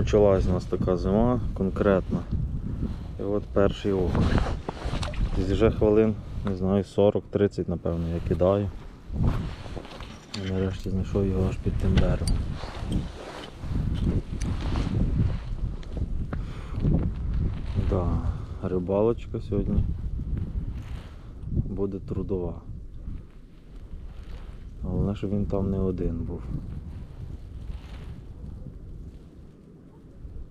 почалась у нас така зима конкретна. І от перший окунь. Десь вже хвилин, не знаю, 40-30, напевно, я кидаю. І нарешті знайшов його аж під тим берегом. Да, рибалочка сьогодні буде трудова. Головне, щоб він там не один був.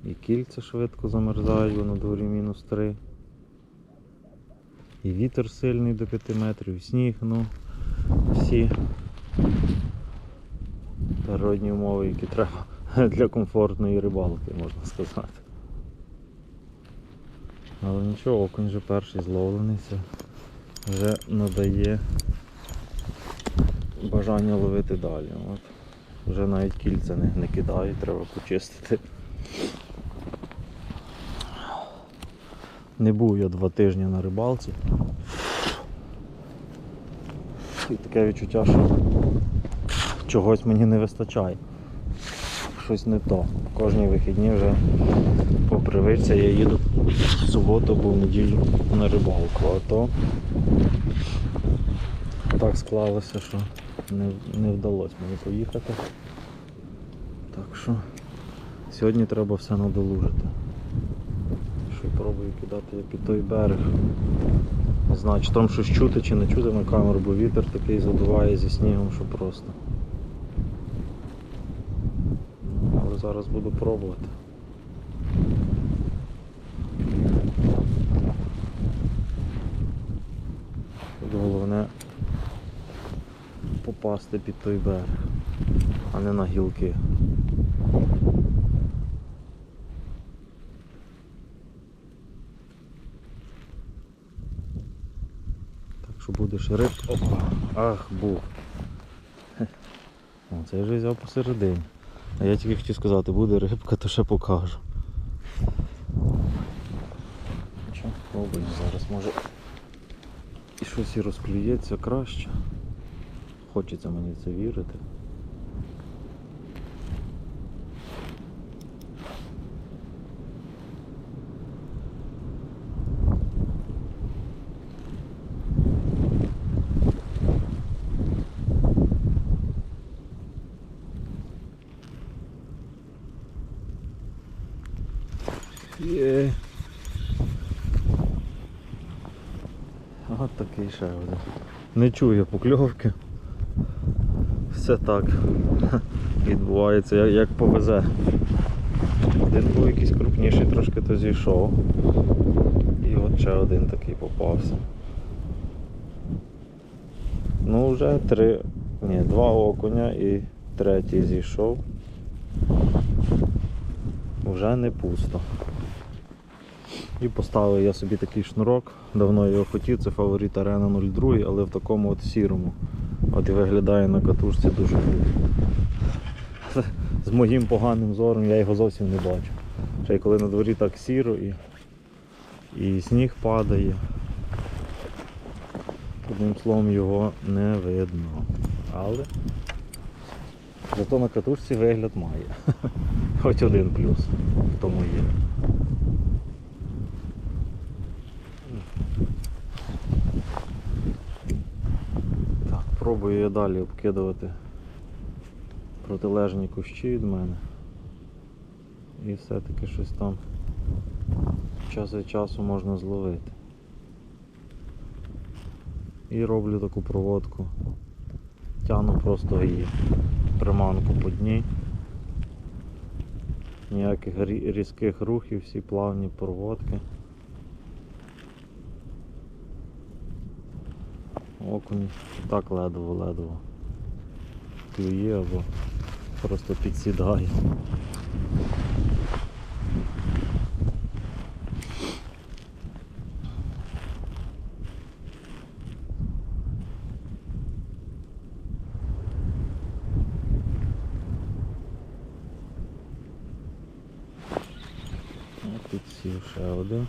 І кільця швидко замерзають, бо на дворі мінус 3. І вітер сильний до 5 метрів, і сніг, ну всі природні умови, які треба для комфортної рибалки, можна сказати. Але нічого, окунь вже перший зловлений, вже надає бажання ловити далі. От. Вже навіть кільця не, не кидаю, треба почистити. Не був я два тижні на рибалці. І таке відчуття, що чогось мені не вистачає. Щось не то. Кожні вихідні вже по привичці я їду в суботу або в неділю на рибалку, а то так склалося, що не, не вдалося мені поїхати. Так що сьогодні треба все надолужити. Що пробую кидати під той берег. Не знаю, чи там щось чути, чи не чути на камеру, бо вітер такий задуває зі снігом, що просто. Але зараз буду пробувати. Тут головне попасти під той берег, а не на гілки. Що будеш риб. Опа! Ах, був. О, це я вже взяв посередині. А я тільки хотів сказати, буде рибка, то ще покажу. Що, пробуємо зараз, може і щось і розклюється краще. Хочеться мені це вірити. Є. Такий ще один. Не чую покльовки. Все так відбувається, як, як повезе. Один був якийсь крупніший, трошки то зійшов. І от ще один такий попався. Ну вже три, ні, два окуня і третій зійшов. Вже не пусто. І поставив я собі такий шнурок, давно його хотів, це фаворит Арена 02, але в такому от сірому. От і виглядає на катушці дуже круто. З моїм поганим зором я його зовсім не бачу. Ще й коли на дворі так сіро і, і сніг падає. Одним словом його не видно. Але зато на катушці вигляд має. Хоч один плюс в тому є. Так, пробую я далі обкидувати протилежні кущі від мене. І все-таки щось там час від часу можна зловити. І роблю таку проводку. Тяну просто її приманку по дні. Ніяких різких рухів, всі плавні проводки. Окунь так ледово-ледово клює або просто підсідає. Тут сів ще один.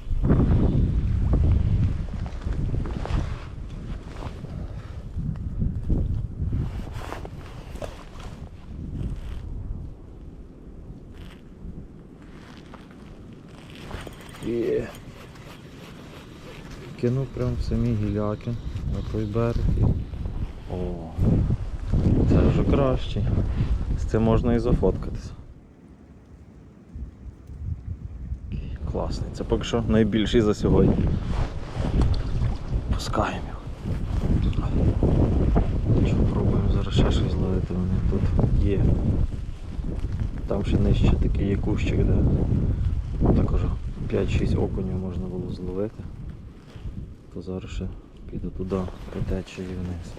Кинув прямо самі гіляки на той берег. О, це вже краще. З цим можна і зафоткатися. Класний. Це поки що найбільший за сьогодні. Пускаємо його. Пробуємо зараз ще щось зловити. Вони тут є. Там ще нижче такий є кущик, де також 5-6 окунів можна було зловити. То зараз ще піду туди, по течії вниз.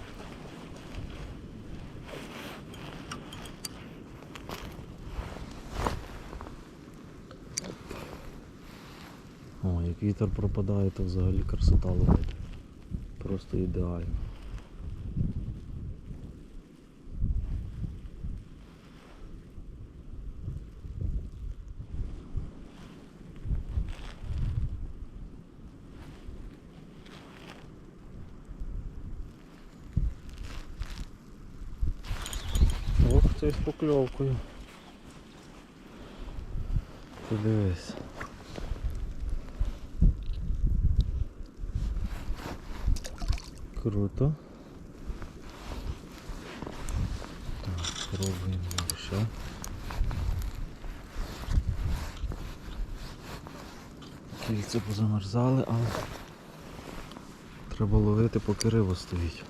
О, як вітер пропадає, то взагалі красота ловить. Просто ідеально. Ох, це з покльовкою. Ти дивись. Круто. Так, пробуємо ще. Кільця позамерзали, але треба ловити, поки риба стоїть.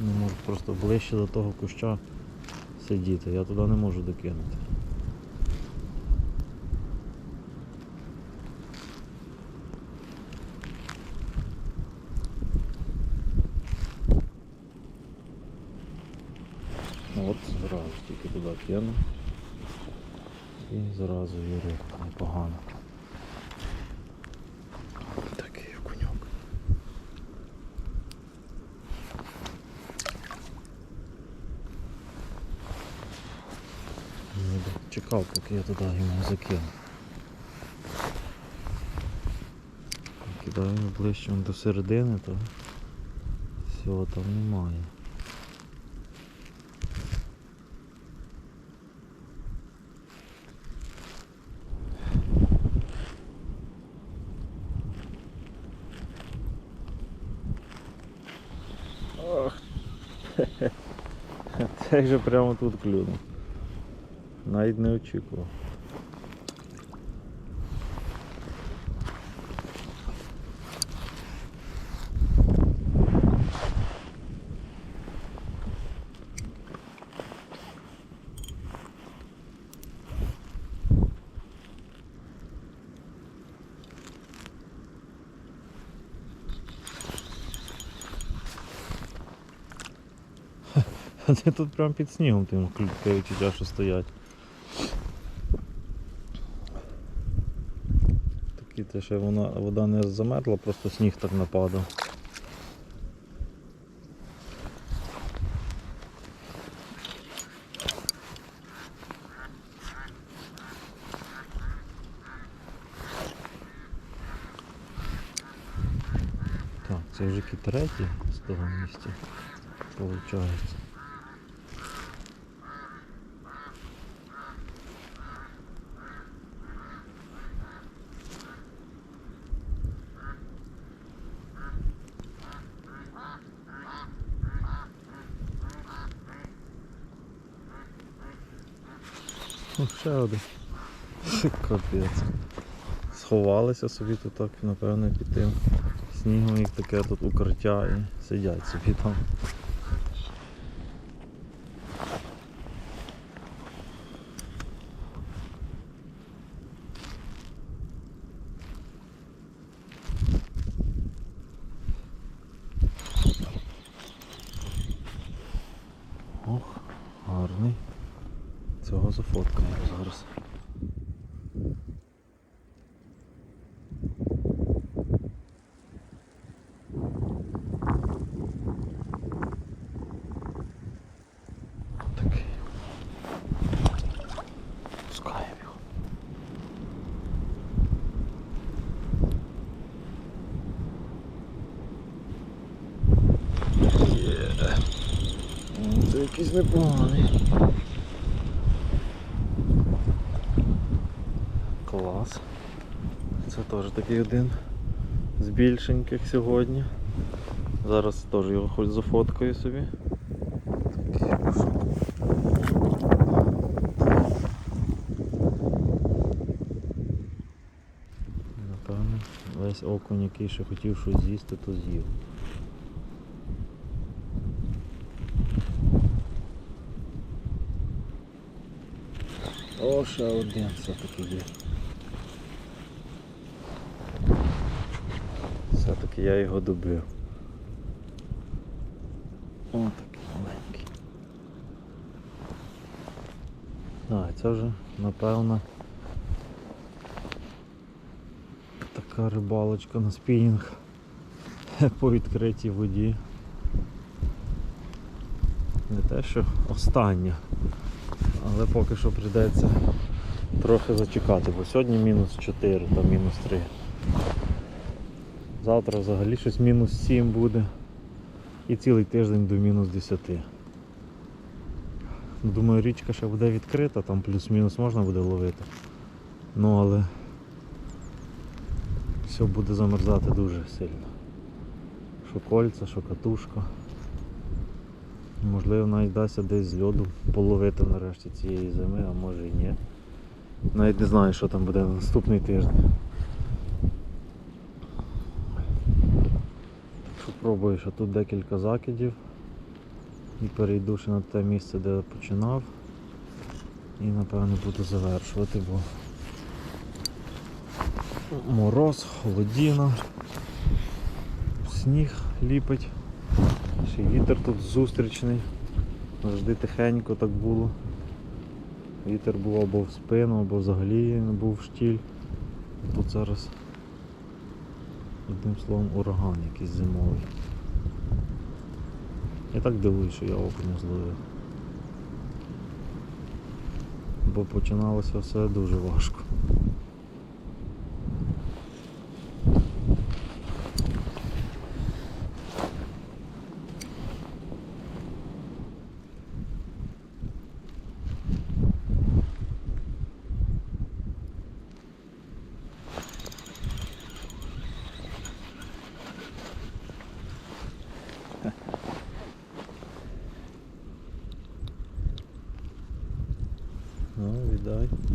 Не просто ближче до того куща сидіти, я туди не можу докинути. От, зразу тільки туди кину. І зразу і рибка непогано. Чекав, поки я туди йому закину. Кидаю ближче до середини, то всього там немає. Ох, це вже прямо тут клюнув. Навіть не очікував. Вони тут прямо під снігом тим таке відчуття, що стоять. Такі те, що вона, вода не замерзла, просто сніг так нападав. Так, це вже третій з того місця. Получається. О, ще один. Капець. Сховалися собі тут так, напевно, під тим снігом, як таке тут укриття і сидять собі там. Зараз. Його. Якийсь непоганий. Клас. Це теж такий один з більшеньких сьогодні. Зараз теж його хоч зафоткаю собі. Напевно, весь окунь, який ще хотів щось з'їсти, то з'їв. О, ще один все-таки є. Все-таки я його добив. О, такий маленький. А, це вже, напевно, така рибалочка на спінінг по відкритій воді. Не те, що остання, але поки що прийдеться трохи зачекати, бо сьогодні мінус 4, там мінус 3. Завтра взагалі щось мінус 7 буде. І цілий тиждень до мінус 10. Думаю, річка ще буде відкрита, там плюс-мінус можна буде ловити. Ну але все буде замерзати дуже сильно. Що кольця, що катушка. Можливо, навіть дасться десь з льоду половити нарешті цієї зими, а може і ні. Навіть не знаю, що там буде на наступний тиждень. Що пробую, що тут декілька закидів. І перейду ще на те місце, де починав. І напевно буду завершувати, бо мороз, холодіна, сніг ліпить. Ще вітер тут зустрічний. Завжди тихенько так було. Вітер був або в спину, або взагалі не був штіль. Тут зараз одним словом ураган якийсь зимовий. Я так дивуюсь, що я окуня зловив. Бо починалося все дуже важко.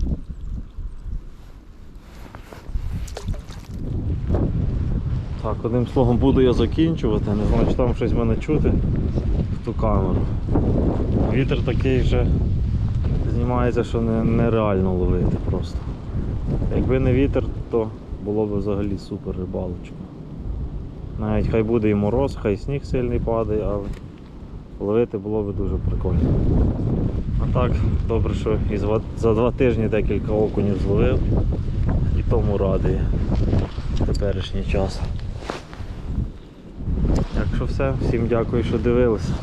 Ну. Так, одним словом буду я закінчувати, не знаю, чи там щось мене чути в ту камеру. Вітер такий вже знімається, що не, нереально ловити просто. Якби не вітер, то було б взагалі супер рибалочка. Навіть хай буде і мороз, хай сніг сильний падає, але ловити було б дуже прикольно. А так, добре, що і за- два тижні декілька окунів зловив і тому радий теперішній час. Так що все, всім дякую, що дивилися.